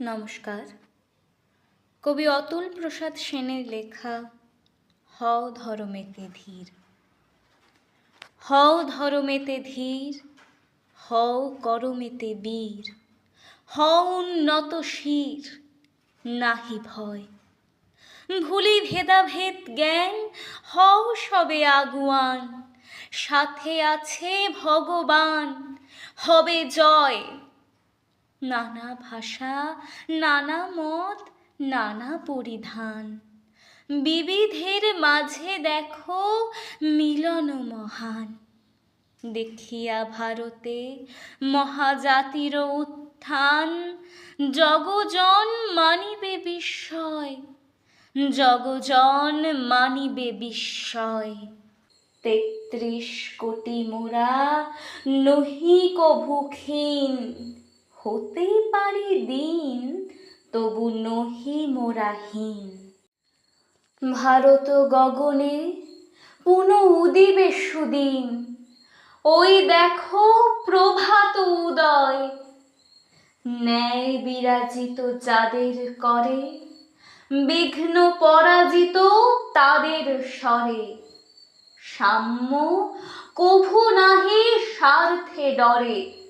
নমস্কার। কবি অতুল প্রসাদ সেনের লেখা, হও ধরমেতে ধীর। হও ধরমেতে ধীর, হও করমেতে বীর। হও উন্নত শির, নাহি ভয়। ভুলি ভেদাভেদ জ্ঞান, হও সবে আগুয়ান। সাথে আছে ভগবান, হবে জয় নানা ভাষা, নানা মত, নানা পরিধান। বিবিধের মাঝে দেখো মিলন মহান। দেখিয়া ভারতে মহাজাতির উত্থান, জগজন মানিবে বিস্ময়, জগজন মানিবে বিস্ময়। তেত্রিশ কোটি মোরা, নহি কভু হতে পারে দিন, তবু নহি মোরাহীন ভারত গগনে পুন উদিবে সুদিন। ওই দেখো প্রভাত উদয়। ন্যায় বিরাজিত যাদের করে, বিঘ্ন পরাজিত তাদের স্বরে। সাম্য কভু নাহি স্বার্থে ডরে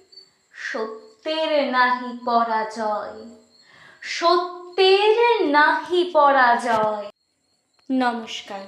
সত্যের নাহি পরাজয় সত্যের নাহি পরাজয় নমস্কার।